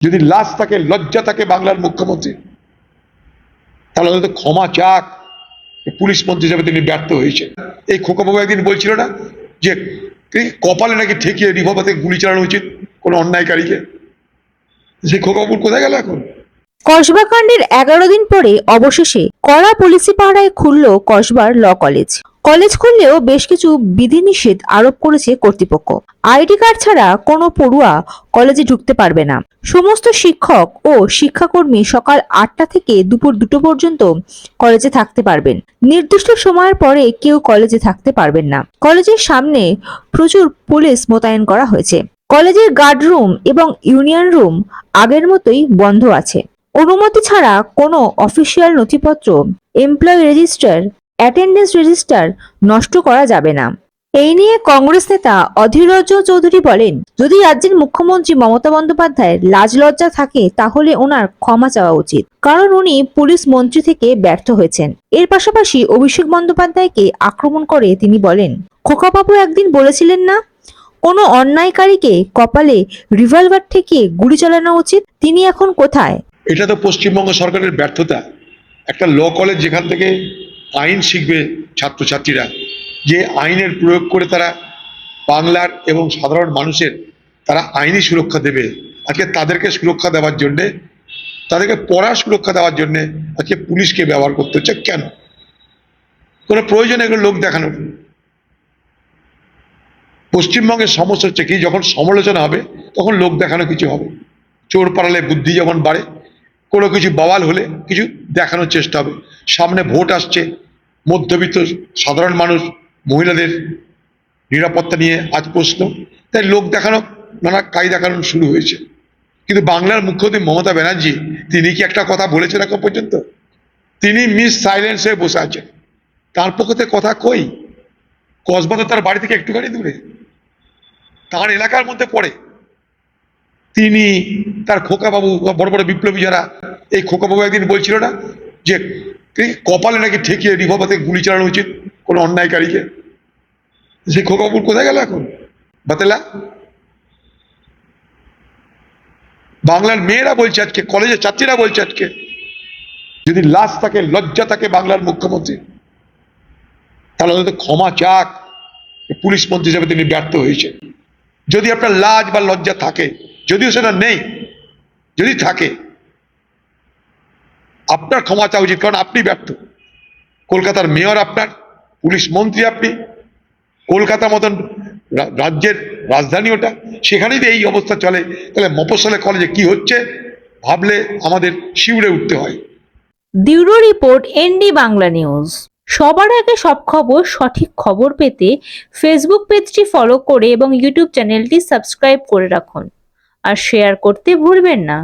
যদি লাশ থাকে, লজ্জা থাকে বাংলার মুখ্যমন্ত্রী তাহলে অন্তত ক্ষমা চাক। পুলিশ মন্ত্রী হিসেবে তিনি ব্যর্থ হয়েছে এই খোকাবাবু একদিন বলছিল না যে কপালে নাকি ঠেকিয়ে রিভলভার গুলি চালানো উচিত কোনো অন্যায়কারীকে? সেই খোকাবাবুর কোথায় গেল এখন? কসবা কসবাকাণ্ডের এগারো দিন পরে অবশেষে কড়া পুলিশি পাহারায় খুলল কসবার ল কলেজ। কলেজ খুললেও বেশ কিছু বিধিনিষেধ আরোপ করেছে কর্তৃপক্ষ। আইডি কার্ড ছাড়া কোনো পড়ুয়া কলেজে ঢুকতে পারবে না। সমস্ত শিক্ষক ও শিক্ষাকর্মী সকাল আটটা থেকে দুপুর দুটো পর্যন্ত কলেজে থাকতে পারবেন। নির্দিষ্ট সময়ের পরে কেউ কলেজে থাকতে পারবেন না। কলেজের সামনে প্রচুর পুলিশ মোতায়েন করা হয়েছে। কলেজের গার্ড রুম এবং ইউনিয়ন রুম আগের মতোই বন্ধ আছে। অনুমতি ছাড়া কোনো অফিসিয়াল নথিপত্র, এমপ্লয়ি রেজিস্টার অ্যাটেন্ডেন্স রেজিস্টার নষ্ট করা যাবে না। এই নিয়ে কংগ্রেস নেতা অধীর চৌধুরী বলেন, যদি রাজ্যের মুখ্যমন্ত্রী মমতা বন্দ্যোপাধ্যায়ের লাজ লজ্জা থাকে, তাহলে ওনার ক্ষমা চাওয়া উচিত। কারণ উনি পুলিশ মন্ত্রী থেকে ব্যর্থ হয়েছেন। এর পাশাপাশি অভিষেক বন্দ্যোপাধ্যায়কে আক্রমণ করে তিনি বলেন, খোকাবাবু একদিন বলেছিলেন না, কোনো অন্যায়কারীকে কপালে রিভলভার থেকে গুলি চালানো উচিত? তিনি এখন কোথায়? এটা তো পশ্চিমবঙ্গ সরকারের ব্যর্থতা। একটা ল কলেজ যেখান থেকে আইন শিখবে ছাত্রছাত্রীরা, যে আইনের প্রয়োগ করে তারা বাংলার এবং সাধারণ মানুষের তারা আইনি সুরক্ষা দেবে, আজকে তাদেরকে সুরক্ষা দেওয়ার জন্যে, তাদেরকে পড়া সুরক্ষা দেওয়ার জন্যে আজকে পুলিশকে ব্যবহার করতে হচ্ছে। কেন? কোনো প্রয়োজন এগুলো লোক দেখানোর পশ্চিমবঙ্গের সমস্যা হচ্ছে কি, যখন সমালোচনা হবে, তখন লোক দেখানো কিছু হবে। চোর পাড়ালে বুদ্ধি যখন বাড়ে কোনো কিছু বওয়াল হলে কিছু দেখানোর চেষ্টা হবে। সামনে ভোট আসছে, মধ্যবিত্ত সাধারণ মানুষ, মহিলাদের নিরাপত্তা নিয়ে আজ প্রশ্ন। তাই লোক দেখানো, নানা কাজ দেখানো শুরু হয়েছে। কিন্তু বাংলার মুখ্যমন্ত্রী মমতা ব্যানার্জি, তিনি কি একটা কথা বলেছেন এখন পর্যন্ত? তিনি মিস সাইলেন্স হয়ে বসে আছেন। তার পক্ষ কথা কই? কসবা তো তার বাড়ি থেকে একটুখানি দূরে। তার এলাকার মধ্যে পড়ে। তিনি তার খোকাবাবু বড় বড় বিপ্লবী যারা এই খোকাবাবু একদিন বলছিল না যে কপালে নাকি ঠেকিয়ে রিভলভার থেকে গুলি চালানো উচিত কোনো অন্যায়কারীকে? সেই খোকাবাবুর কোথায় গেল এখন? বাতেলা? বাংলার মেয়েরা বলছে আজকে, কলেজের ছাত্রীরা বলছে আজকে, যদি লাশ থাকে, লজ্জা থাকে বাংলার মুখ্যমন্ত্রী, তাহলে অন্তত ক্ষমা চাক। পুলিশ মন্ত্রী হিসেবে তিনি ব্যর্থ হয়েছেন। যদি আপনার লাজ বা লজ্জা থাকে, যদিও সেটা নেই, যদি থাকে আপনার ক্ষমা চাওয়া উচিত, কারণ আপনি ব্যর্থ। কলকাতার মেয়র আপনার, পুলিশ মন্ত্রী আপনি। কলকাতা মতন রাজ্যের রাজধানী ওটা। সেখানেই যদি এই অবস্থা চলে। তাহলে মফস্বলে কলেজে কি হচ্ছে? ভাবলে আমাদের শিউরে উঠতে হয়। Bureau report, ND Bangla news. সবার আগে সব খবর, সঠিক খবর পেতে ফেসবুক পেজটি ফলো করে এবং ইউটিউব চ্যানেলটি সাবস্ক্রাইব করে রাখুন। আর শেয়ার করতে ভুলবেন না।